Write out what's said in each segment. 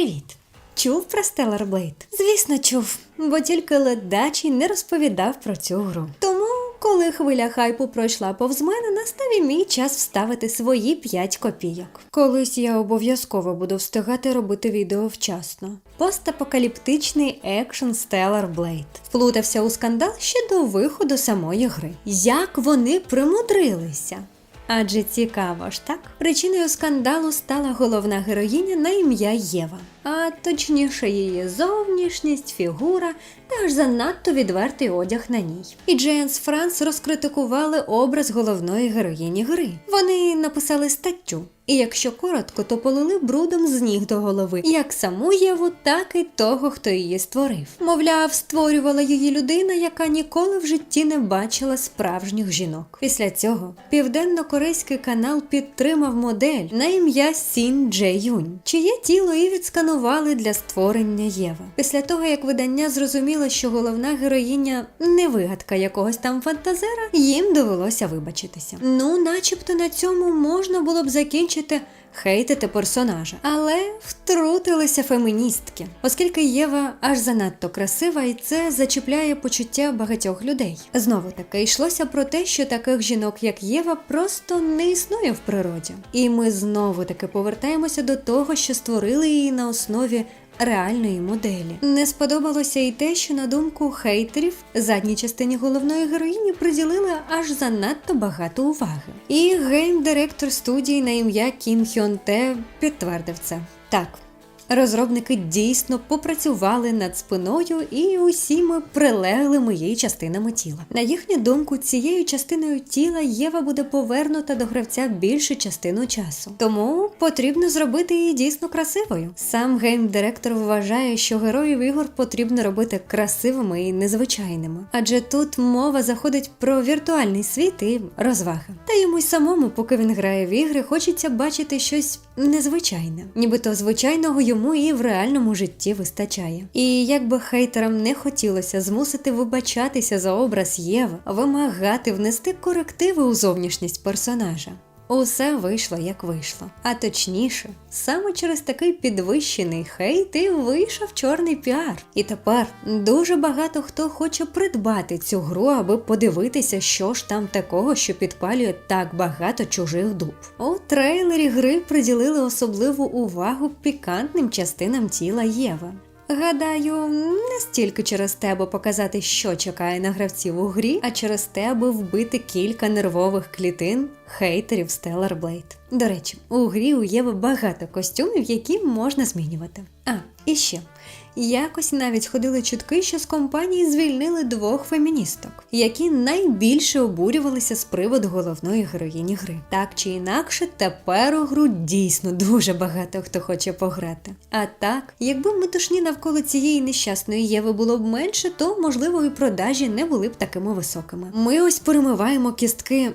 Привіт! Чув про Stellar Blade? Звісно, чув, бо тільки ледачий не розповідав про цю гру. Тому, коли хвиля хайпу пройшла повз мене, настав і мій час вставити свої 5 копійок. Колись я обов'язково буду встигати робити відео вчасно. Постапокаліптичний екшн Stellar Blade вплутався у скандал ще до виходу самої гри. Як вони примудрилися? Адже цікаво ж так. Причиною скандалу стала головна героїня на ім'я Єва, а точніше її зовнішність, фігура та аж занадто відвертий одяг на ній. І Джейнс Франс розкритикували образ головної героїні гри. Вони написали статтю. І якщо коротко, то полили брудом з ніг до голови як саму Єву, так і того, хто її створив. Мовляв, створювала її людина, яка ніколи в житті не бачила справжніх жінок. Після цього південно-корейський канал підтримав модель на ім'я Сін Дже Юнь, чиє тіло і відсканували для створення Єви. Після того, як видання зрозуміло, що головна героїня не вигадка якогось там фантазера, їм довелося вибачитися. Ну, начебто на цьому можна було б закінчити хейтити персонажа, але втрутилися феміністки, оскільки Єва аж занадто красива, і це зачіпляє почуття багатьох людей. Знову таки йшлося про те, що таких жінок, як Єва, просто не існує в природі. І ми знову таки повертаємося до того, що створили її на основі реальної моделі. Не сподобалося і те, що на думку хейтерів задній частині головної героїні приділили аж занадто багато уваги. І гейм-директор студії на ім'я Кім Хьон Те підтвердив це. Так. Розробники дійсно попрацювали над спиною і усіми прилеглими її частинами тіла. На їхню думку, цією частиною тіла Єва буде повернута до гравця більшу частину часу. Тому потрібно зробити її дійсно красивою. Сам гейм-директор вважає, що героїв ігор потрібно робити красивими і незвичайними, адже тут мова заходить про віртуальний світ і розваги. Та йому й самому, поки він грає в ігри, хочеться бачити щось незвичайне, нібито звичайного йому і в реальному житті вистачає. І як би хейтерам не хотілося змусити вибачатися за образ Єви, вимагати внести корективи у зовнішність персонажа. Усе вийшло як вийшло. А точніше, саме через такий підвищений хейт і вийшов чорний піар. І тепер дуже багато хто хоче придбати цю гру, аби подивитися, що ж там такого, що підпалює так багато чужих дуб. У трейлері гри приділили особливу увагу пікантним частинам тіла Єви. Гадаю, не стільки через тебе показати, що чекає на гравців у грі, а через тебе вбити кілька нервових клітин хейтерів Stellar Blade. До речі, у грі у Єви багато костюмів, які можна змінювати. А, і ще. Якось навіть ходили чутки, що з компанії звільнили двох феміністок, які найбільше обурювалися з приводу головної героїні гри. Так чи інакше, тепер у гру дійсно дуже багато хто хоче пограти. А так, якби метушні навколо цієї нещасної Єви було б менше, то можливо і продажі не були б такими високими. Ми ось перемиваємо кістки.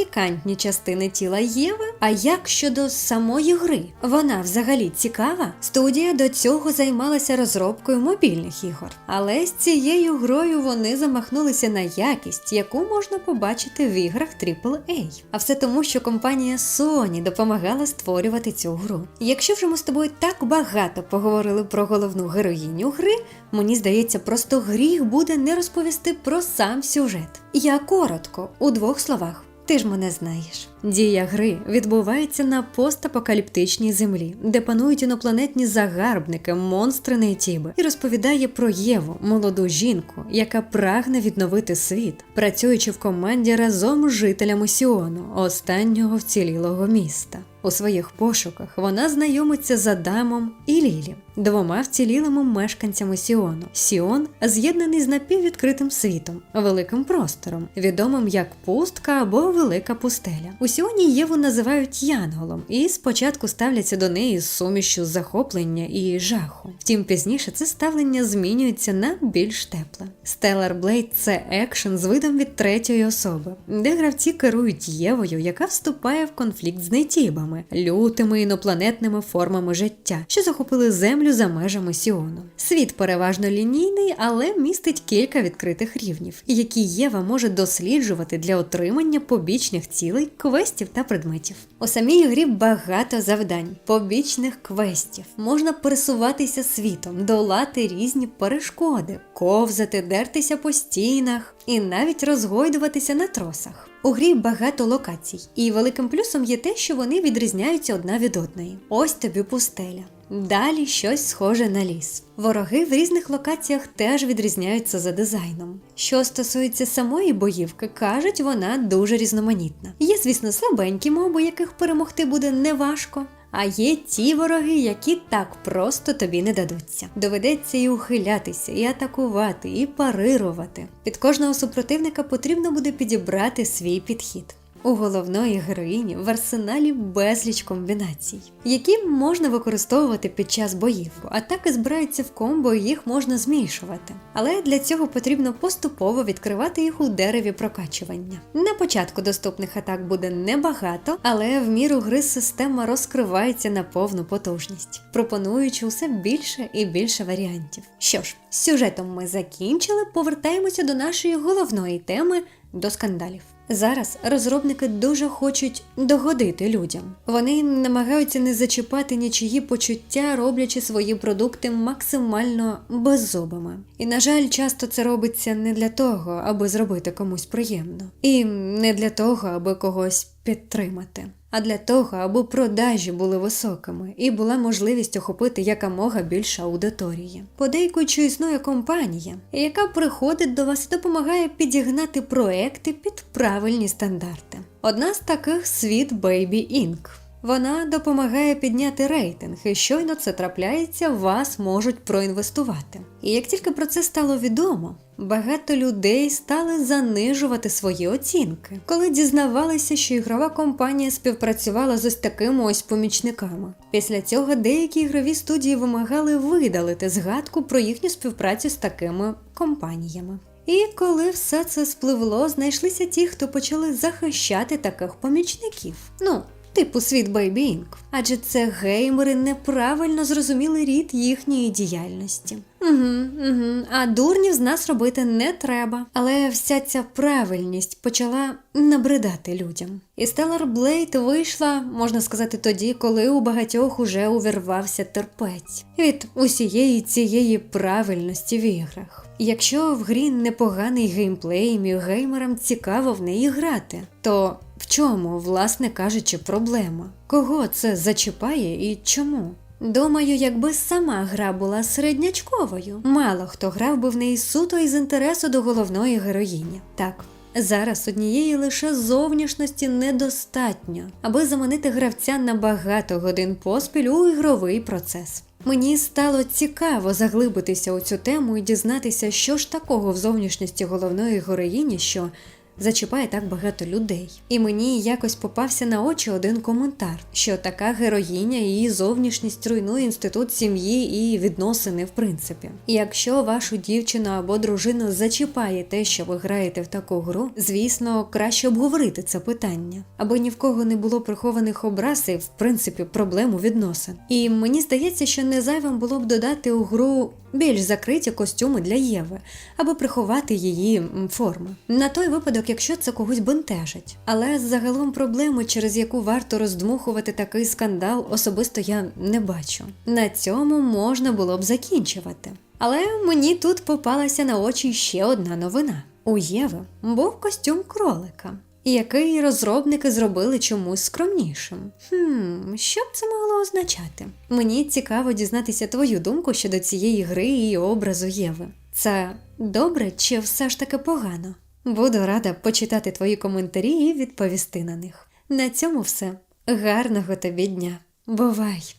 Пікантні частини тіла Єви. А як щодо самої гри? Вона взагалі цікава? Студія до цього займалася розробкою мобільних ігор, але з цією грою вони замахнулися на якість, яку можна побачити в іграх AAA. А все тому, що компанія Sony допомагала створювати цю гру. Якщо вже ми з тобою так багато поговорили про головну героїню гри, мені здається, просто гріх буде не розповісти про сам сюжет. Я коротко, у двох словах. Ти ж мене знаєш. Дія гри відбувається на постапокаліптичній землі, де панують інопланетні загарбники, монстри Нейтіби, і розповідає про Єву, молоду жінку, яка прагне відновити світ, працюючи в команді разом з жителями Сіону, останнього вцілілого міста. У своїх пошуках вона знайомиться з Адамом і Лілі, двома вцілілими мешканцями Сіону. Сіон з'єднаний з напіввідкритим світом, великим простором, відомим як пустка або велика пустеля. У Сіоні Єву називають Янголом і спочатку ставляться до неї з сумішю захоплення і жаху. Втім, пізніше це ставлення змінюється на більш тепле. Stellar Blade – це екшен з видом від третьої особи, де гравці керують Євою, яка вступає в конфлікт з нетібами, лютими інопланетними формами життя, що захопили землю землю за межами Сіону. Світ переважно лінійний, але містить кілька відкритих рівнів, які Єва може досліджувати для отримання побічних цілей, квестів та предметів. У самій грі багато завдань, побічних квестів. Можна пересуватися світом, долати різні перешкоди, ковзати, дертися по стінах і навіть розгойдуватися на тросах. У грі багато локацій, і великим плюсом є те, що вони відрізняються одна від одної. Ось тобі пустеля. Далі щось схоже на ліс. Вороги в різних локаціях теж відрізняються за дизайном. Що стосується самої боївки, кажуть, вона дуже різноманітна. Є, звісно, слабенькі моби, яких перемогти буде неважко. А є ті вороги, які так просто тобі не дадуться. Доведеться і ухилятися, і атакувати, і парирувати. Під кожного супротивника потрібно буде підібрати свій підхід. У головної героїні в арсеналі безліч комбінацій, які можна використовувати під час боїв. Атаки збираються в комбо, і їх можна змішувати. Але для цього потрібно поступово відкривати їх у дереві прокачування. На початку доступних атак буде небагато, але в міру гри система розкривається на повну потужність, пропонуючи усе більше і більше варіантів. Що ж, з сюжетом ми закінчили, повертаємося до нашої головної теми до скандалів. Зараз розробники дуже хочуть догодити людям. Вони намагаються не зачіпати нічиї почуття, роблячи свої продукти максимально беззубими. І, на жаль, часто це робиться не для того, аби зробити комусь приємно, і не для того, аби когось підтримати. А для того, аби продажі були високими і була можливість охопити якомога більше аудиторії. Подейкуючи існує компанія, яка приходить до вас і допомагає підігнати проекти під правильні стандарти. Одна з таких світ Baby Inc. Вона допомагає підняти рейтинг, і щойно це трапляється, вас можуть проінвестувати. І як тільки про це стало відомо, багато людей стали занижувати свої оцінки, коли дізнавалися, що ігрова компанія співпрацювала з ось такими ось помічниками. Після цього деякі ігрові студії вимагали видалити згадку про їхню співпрацю з такими компаніями. І коли все це спливло, знайшлися ті, хто почали захищати таких помічників. Ну, типу світ Inc. Адже це геймери неправильно зрозуміли рід їхньої діяльності. Угу, угу. А дурнів з нас робити не треба. Але вся ця правильність почала набридати людям. І Stellar Blade вийшла, можна сказати, тоді, коли у багатьох уже увірвався терпець від усієї цієї правильності в іграх. Якщо в грі непоганий геймплей, і геймерам цікаво в неї грати, то чому, власне кажучи, проблема? Кого це зачіпає і чому? Думаю, якби сама гра була середнячковою, мало хто грав би в неї суто із інтересу до головної героїні. Так. Зараз однієї лише зовнішності недостатньо, аби заманити гравця на багато годин поспіль у ігровий процес. Мені стало цікаво заглибитися у цю тему і дізнатися, що ж такого в зовнішності головної героїні, що зачіпає так багато людей. І мені якось попався на очі один коментар, що така героїня її зовнішність руйнує інститут сім'ї і відносини, в принципі. Якщо вашу дівчину або дружину зачіпає те, що ви граєте в таку гру, звісно, краще обговорити це питання, аби ні в кого не було прихованих образ і, в принципі, проблем у відносин. І мені здається, що не зайвим було б додати у гру більш закриті костюми для Єви, аби приховати її форми. На той випадок, якщо це когось бентежить. Але загалом проблеми, через яку варто роздмухувати такий скандал, особисто я не бачу. На цьому можна було б закінчувати. Але мені тут попалася на очі ще одна новина. У Єви був костюм кролика який розробники зробили чомусь скромнішим. Хм, що б це могло означати? Мені цікаво дізнатися твою думку щодо цієї гри і образу Єви. Це добре чи все ж таки погано? Буду рада почитати твої коментарі і відповісти на них. На цьому все. Гарного тобі дня. Бувай!